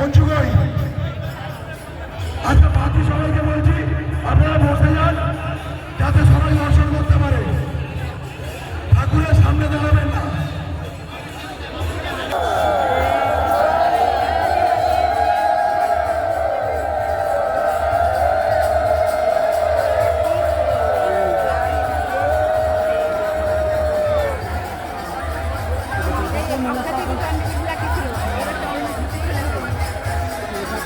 পঞ্চগড় আজকে বাকি সবাইকে বলছি, আপনারা বসে যান, যাতে সবাই দর্শন করতে পারে। ঠাকুরের সামনে দাঁড়াবেন না।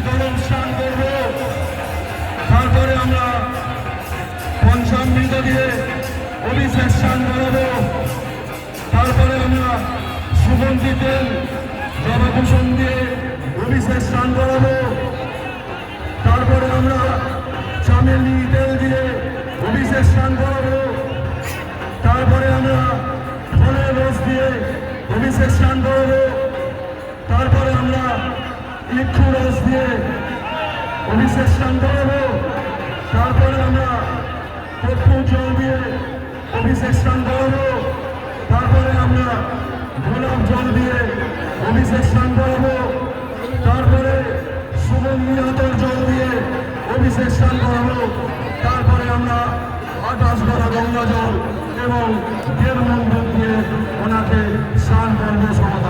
শুদ্ধিকরণ স্নান করব। তারপরে আমরা পঞ্চামৃত দিয়ে অভিষেক স্নান করাবো। তারপরে আমরা সুগন্ধি তেল জবাকুসুম দিয়ে অভিষেক স্নান করাবো। তারপরে আমরা চামেলি তেল দিয়ে অভিষেক স্নান করাবো। অভিষেক স্নান তারপরে আমরা কর্পূর জল দিয়ে অভিষেক স্নান তারপরে আমরা গোলাপ জল দিয়ে অভিষেক স্নান তারপরে সুগন্ধি আতর জল দিয়ে স্নান করাবো তারপরে আমরা আকাশ ভরা গঙ্গা জল এবং দেড় মন্দির দিয়ে ওনাকে স্নান করব সমাধা